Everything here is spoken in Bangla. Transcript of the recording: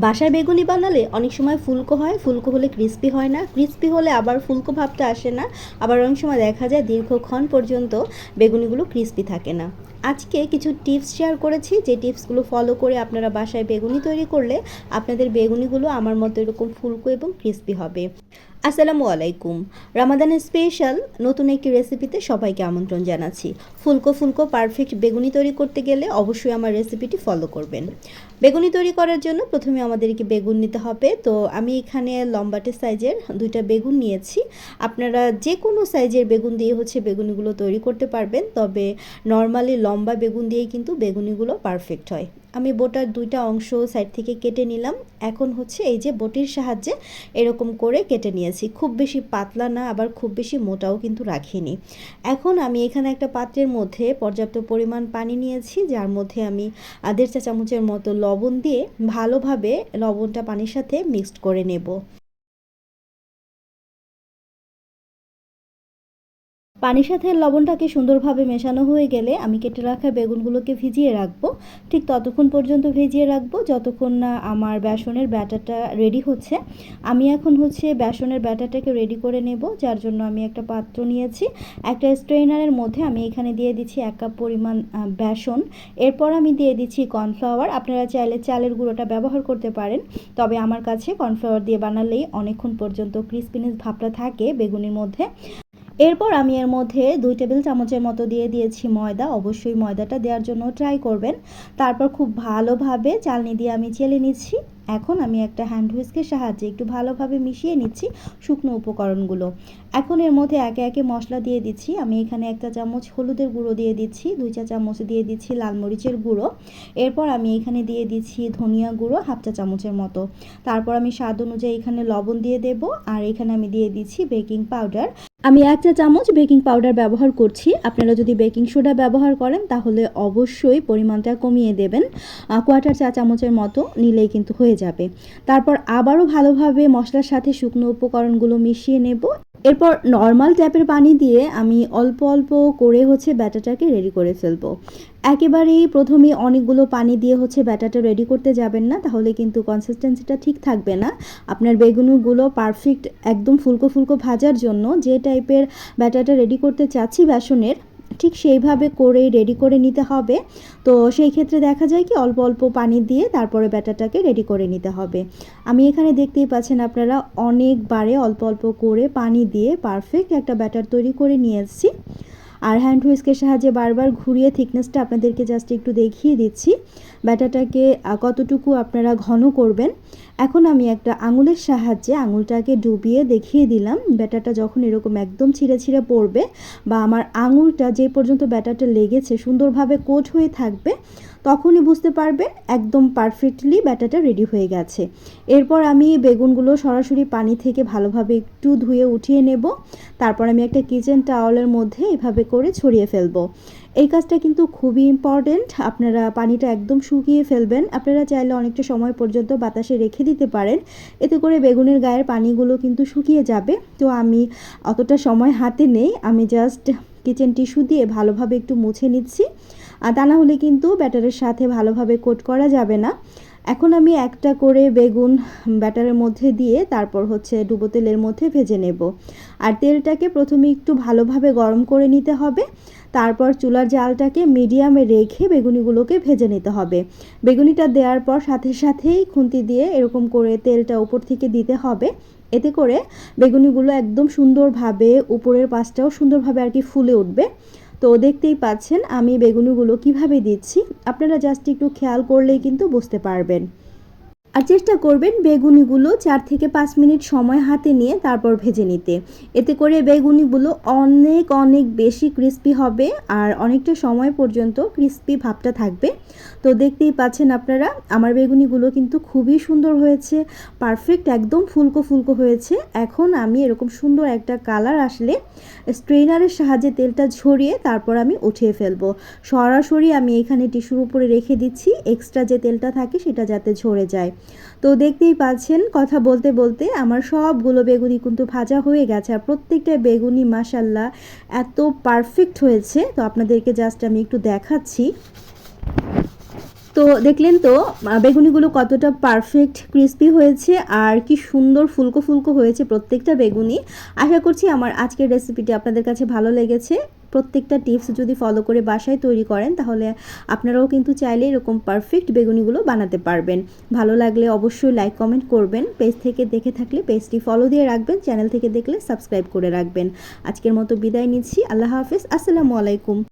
বাসায় বেগুনি বানালে অনেক সময় ফুলকো হয়, ফুলকো হলে ক্রিস্পি হয় না ক্রিস্পি হলে আবার ফুলকো ভাবটা আসে না, আবার অনেক সময় দেখা যায় দীর্ঘক্ষণ পর্যন্ত বেগুনিগুলো ক্রিস্পি থাকে না। আজকে কিছু টিপস শেয়ার করেছি, যে টিপসগুলো ফলো করে আপনারা বাসায় বেগুনি তৈরি করলে আপনাদের বেগুনিগুলো আমার মতো এরকম ফুলকো এবং ক্রিস্পি হবে। আসসালামু আলাইকুম। রামাদানের স্পেশাল নতুন একটি রেসিপিতে সবাইকে আমন্ত্রণ জানাচ্ছি। ফুলকো ফুলকো পারফেক্ট বেগুনি তৈরি করতে গেলে অবশ্যই আমার রেসিপিটি ফলো করবেন। বেগুনি তৈরি করার জন্য প্রথমে আমাদেরকে বেগুন নিতে হবে। তো আমি এখানে লম্বাটে সাইজের দুইটা বেগুন নিয়েছি। আপনারা যে কোনো সাইজের বেগুন দিয়ে হচ্ছে বেগুনিগুলো তৈরি করতে পারবেন। তবে নর্মালি লম্বা বেগুন দিয়েই কিন্তু বেগুনিগুলো পারফেক্ট হয়। আমি বোটার দুইটা অংশ সাইড থেকে কেটে নিলাম। এখন হচ্ছে এই যে বটির সাহায্যে এরকম করে কেটে নিয়েছি খুব বেশি পাতলা না, আবার খুব বেশি মোটাও কিন্তু রাখিনি। এখন আমি এখানে একটা পাত্রের মধ্যে পর্যাপ্ত পরিমাণ পানি নিয়েছি, যার মধ্যে আমি আধের চা চামচের মতো লবণ দিয়ে ভালোভাবে লবণটা পানির সাথে মিক্সড করে নেব। পানির সাথে লবণটাকে সুন্দরভাবে মেশানো হয়ে গেলে আমি কেটে রাখা বেগুনগুলোকে ভিজিয়ে রাখব। ঠিক ততক্ষণ পর্যন্ত ভিজিয়ে রাখব যতক্ষণ না আমার বেসনের ব্যাটারটা রেডি হচ্ছে। আমি এখন হচ্ছে বেসনের ব্যাটারটাকে রেডি করে নেব, যার জন্য আমি একটা পাত্র নিয়েছি। একটা স্ট্রেনারের মধ্যে আমি এখানে দিয়ে দিচ্ছি এক কাপ পরিমাণ বেসন। এরপর আমি দিয়ে দিচ্ছি কর্নফ্লাওয়ার। আপনারা চাইলে চালের গুঁড়োটা ব্যবহার করতে পারেন। তবে আমার কাছে কর্নফ্লাওয়ার দিয়ে বানালেই অনেকক্ষণ পর্যন্ত ক্রিসপিনেস ভাবটা থাকে বেগুনের মধ্যে। এরপর আমি এর মধ্যে দুই টেবিল চামচের মতো দিয়ে দিয়েছি ময়দা। অবশ্যই ময়দাটা দেওয়ার জন্য ট্রাই করবেন। তারপর খুব ভালোভাবে চালনি দিয়ে আমি চেলে নিচ্ছি। এখন আমি একটা হ্যান্ড হুইস্কের সাহায্যে একটু ভালোভাবে মিশিয়ে নিচ্ছি শুকনো উপকরণগুলো। এখন এর মধ্যে একে একে মশলা দিয়ে দিচ্ছি। আমি এখানে একটা চামচ হলুদের গুঁড়ো দিয়ে দিচ্ছি, দুই চা চামচ দিয়ে দিচ্ছি লাল মরিচের গুঁড়ো। এরপর আমি এখানে দিয়ে দিচ্ছি ধনিয়া গুঁড়ো হাফ চা চামচের মতো। তারপর আমি স্বাদ অনুযায়ী এখানে লবণ দিয়ে দেব আর এখানে আমি দিয়ে দিচ্ছি বেকিং পাউডার। আমি এক চা চামচ বেকিং পাউডার ব্যবহার করছি। আপনারা যদি বেকিং সোডা ব্যবহার করেন তাহলে অবশ্যই পরিমাণটা কমিয়ে দেবেন। কোয়ার্টার চা চামচের মতো নিলেই কিন্তু হয়ে যাবে। তারপর আবারও ভালোভাবে মশলার সাথে শুকনো উপকরণগুলো মিশিয়ে নেব। এরপর নর্মাল ট্যাপের পানি দিয়ে আমি অল্প অল্প করে হচ্ছে ব্যাটাটাকে রেডি করে ফেলব। একেবারেই প্রথমে অনেকগুলো পানি দিয়ে হচ্ছে ব্যাটাটা রেডি করতে যাবেন না, তাহলে কিন্তু কনসিস্টেন্সিটা ঠিক থাকবে না। আপনার বেগুনগুলো পারফেক্ট একদম ফুলকো ফুলকো ভাজার জন্য যে টাইপের ব্যাটাটা রেডি করতে চাচ্ছি বেসনের ঠিক সেইভাবে করে রেডি করে নিতে হবে। তো সেই ক্ষেত্রে দেখা যায় কি, অল্প অল্প পানি দিয়ে তারপরে ব্যাটারটাকে রেডি করে নিতে হবে। আমি এখানে দেখতেই পাচ্ছেন আপনারা অনেকবারে অল্প অল্প করে পানি দিয়ে পারফেক্ট একটা ব্যাটার তৈরি করে নিয়ে এসেছি। আর হ্যান্ড হুইস্কের সাহায্যে বারবার ঘুরিয়ে থিকনেসটা আপনাদেরকে জাস্ট একটু দেখিয়ে দিচ্ছি। ব্যাটাটাকে কতটুকু আপনারা ঘন করবেন। এখন আমি একটা আঙুলের সাহায্যে আঙুলটাকে ডুবিয়ে দেখিয়ে দিলাম। ব্যাটাটা যখন এরকম একদম ছিঁড়ে ছিঁড়ে পড়বে বা আমার আঙুলটা যে পর্যন্ত ব্যাটাটা লেগেছে সুন্দরভাবে কোট হয়ে থাকবে তখনই বুঝতে পারবেন একদম পারফেক্টলি ব্যাটারটা রেডি হয়ে গেছে। এরপর আমি বেগুনগুলো সরাসরি পানি থেকে ভালোভাবে একটু ধুয়ে উঠিয়ে নেব। তারপর আমি একটা কিচেন টাওয়ালের মধ্যে এভাবে করে ছড়িয়ে ফেলব। এই কাজটা কিন্তু খুবই ইম্পর্টেন্ট আপনারা পানিটা একদম শুকিয়ে ফেলবেন। আপনারা চাইলে অনেকটা সময় পর্যন্ত বাতাসে রেখে দিতে পারেন। এতে করে বেগুনের গায়ের পানিগুলো কিন্তু শুকিয়ে যাবে। তো আমি অতটা সময় হাতে নেই। আমি জাস্ট কিচেন টিস্যু দিয়ে ভালোভাবে একটু মুছে নিচ্ছি। আর তা না হলে কিন্তু ব্যাটারের সাথে ভালোভাবে কোট করা যাবে না। এখন আমি একটা করে বেগুন ব্যাটারের মধ্যে দিয়ে তারপর হচ্ছে ডুবো তেলের মধ্যে ভেজে নেব। আর তেলটাকে প্রথমে একটু ভালোভাবে গরম করে নিতে হবে। তারপর চুলার জালটাকে মিডিয়ামে রেখে বেগুনিগুলোকে ভেজে নিতে হবে। বেগুনিটা দেওয়ার পর সাথে সাথেই খুন্তি দিয়ে এরকম করে তেলটা উপর থেকে দিতে হবে। এতে করে বেগুনিগুলো একদম সুন্দরভাবে উপরের পাশটাও সুন্দরভাবে আর কি ফুলে উঠবে। তো দেখতেই পাচ্ছেন আমি বেগুনগুলো কীভাবে দিচ্ছি। আপনারা জাস্ট একটু খেয়াল করলেই কিন্তু বুঝতে পারবেন। আর চেষ্টা করবেন বেগুনিগুলো চার থেকে পাঁচ মিনিট সময় হাতে নিয়ে তারপর ভেজে নিতে। এতে করে বেগুনিগুলো অনেক অনেক বেশি ক্রিস্পি হবে আর অনেকটা সময় পর্যন্ত ক্রিস্পি ভাবটা থাকবে। তো দেখতেই পাচ্ছেন আপনারা, আমার বেগুনিগুলো কিন্তু খুবই সুন্দর হয়েছে পারফেক্ট একদম ফুলকো ফুলকো হয়েছে। এখন আমি এরকম সুন্দর একটা কালার আসলে স্ট্রেনারের সাহায্যে তেলটা ঝরিয়ে তারপর আমি উঠিয়ে ফেলব। সরাসরি আমি এখানে টিস্যুর উপরে রেখে দিচ্ছি এক্সট্রা যে তেলটা থাকে সেটা যাতে ঝরে যায়। তো দেখতেই পাচ্ছেন কথা বলতে বলতে আমার সবগুলো বেগুনি কিন্তু ভাজা হয়ে গেছে আর প্রত্যেকটা বেগুনি মাসাল্লাহ এত পারফেক্ট হয়েছে। তো আপনাদেরকে জাস্ট আমি একটু দেখাচ্ছি। তো দেখলেন তো বেগুনিগুলো কতটা পারফেক্ট ক্রিস্পি হয়েছে আর কি সুন্দর ফুলকো ফুলকো হয়েছে প্রত্যেকটা বেগুনি। আশা করছি আমার আজকের রেসিপিটি আপনাদের কাছে ভালো লেগেছে। প্রত্যেকটা টিপস যদি ফলো করে বাসায় তৈরি করেন, তাহলে আপনারাও কিন্তু চাইলে এরকম পারফেক্ট বেগুনিগুলো বানাতে পারবেন। ভালো লাগলে অবশ্যই লাইক কমেন্ট করবেন। পেজ থেকে দেখে থাকলে পেজটি ফলো দিয়ে রাখবেন। চ্যানেল থেকে দেখলে সাবস্ক্রাইব করে রাখবেন। আজকের মতো বিদায় নিচ্ছি। আল্লাহ হাফিজ। আসসালামু আলাইকুম।